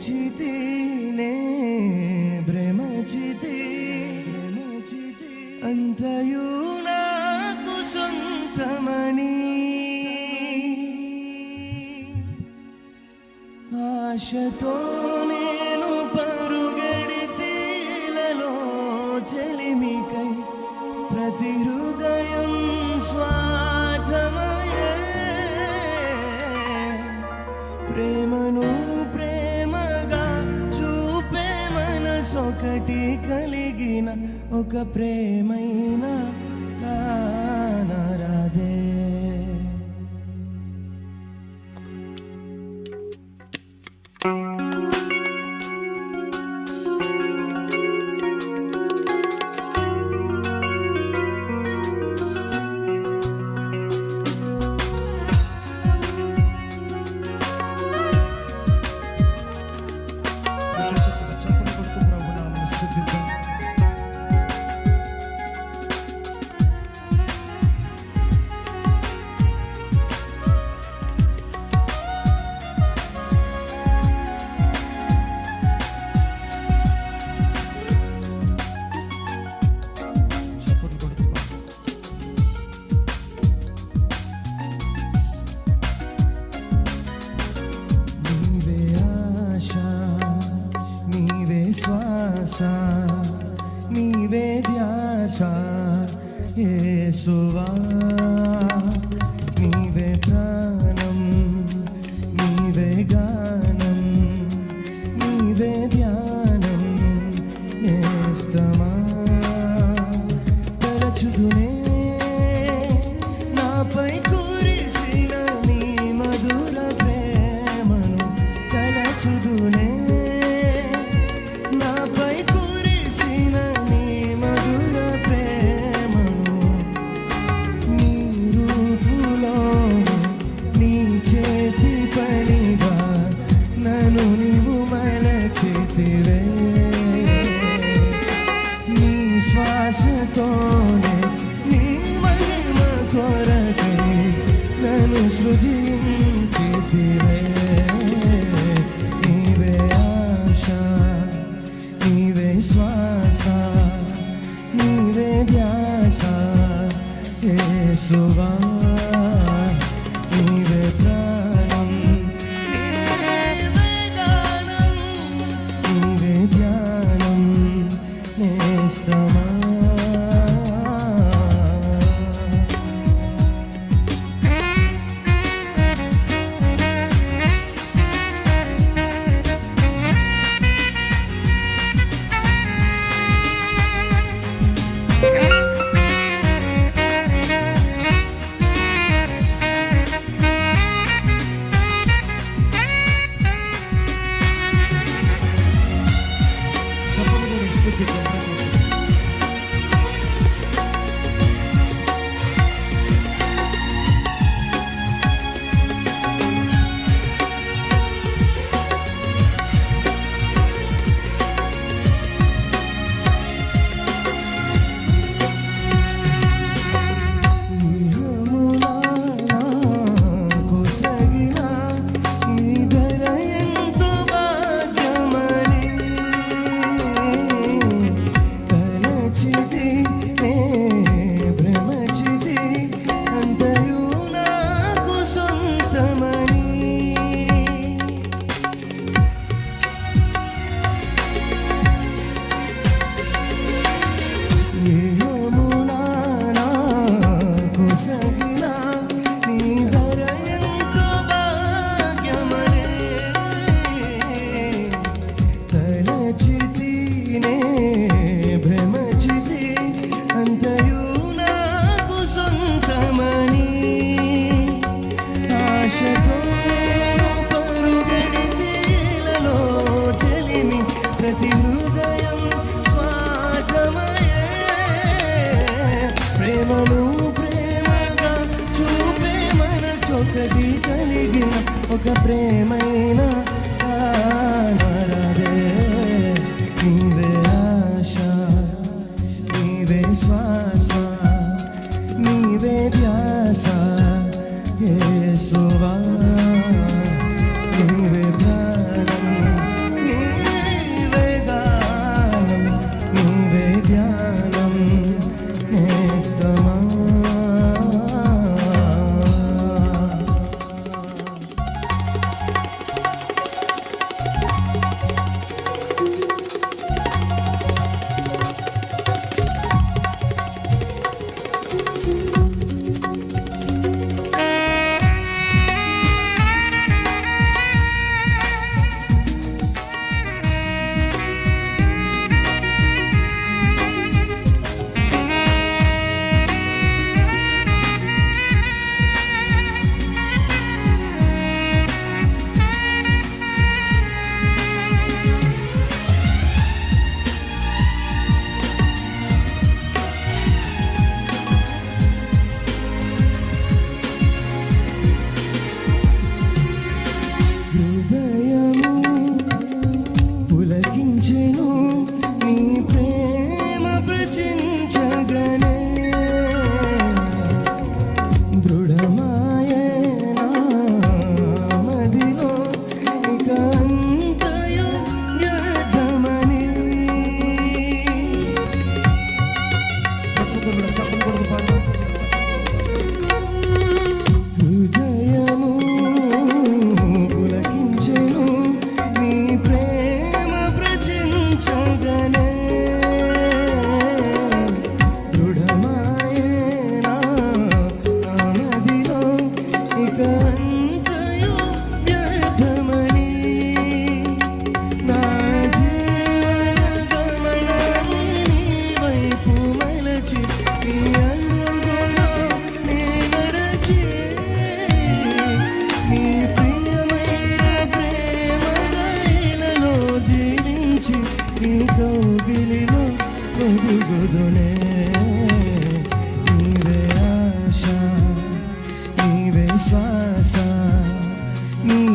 ಬ್ರಹ್ಮಚಿತಿನೇ ಬ್ರಹ್ಮಚಿತಿ ಬ್ರಹ್ಮಚಿತಿ ಅಂತಯೂ ನಾಕು ಸ್ವಂತಮನಿ ಆಶತೋ ನೇನು ಪರುಗಡಿತೀలలో ಚಲಿಮಿಕೈ ಪ್ರತಿರು ఒకటి కలిగిన ఒక ప్రేమైన కా ရဲ့စွမ်းစာနေရဲ့ပြာစာယေရှုပါ ఒక ప్రేమైన నీవే ఆశ నీవే శ్వాస నీవే ధ్యాస ఏ సువా झिनू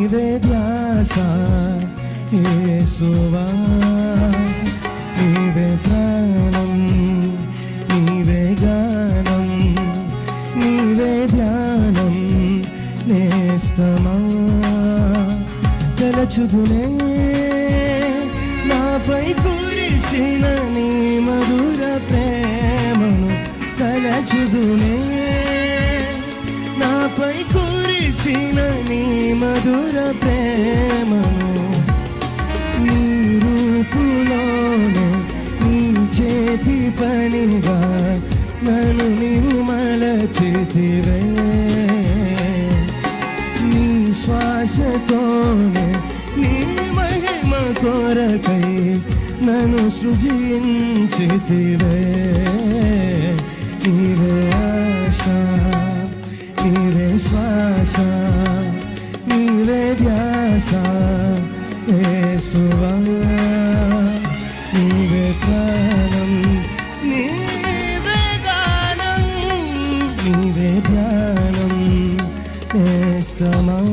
శ్వాస నీవే ధ్యాస యేసువా నీవే ప్రాణం నీవే గానం నీవే ధ్యానం నేస్తమా. తలచుదునే నాపై కురిసిన నీ మధుర ప్రేమను తలచుదునే నాపై చేసిన నీ మధుర ప్రేమను నీ రూపులోనే నీ చేతి పనిగా నన్ను నీవు మలచితివే. నీ శ్వాసతోనే నీ మహిమ కొరకై నన్ను సృజించితివే. గానం నీవే ధ్యానం నేస్తమా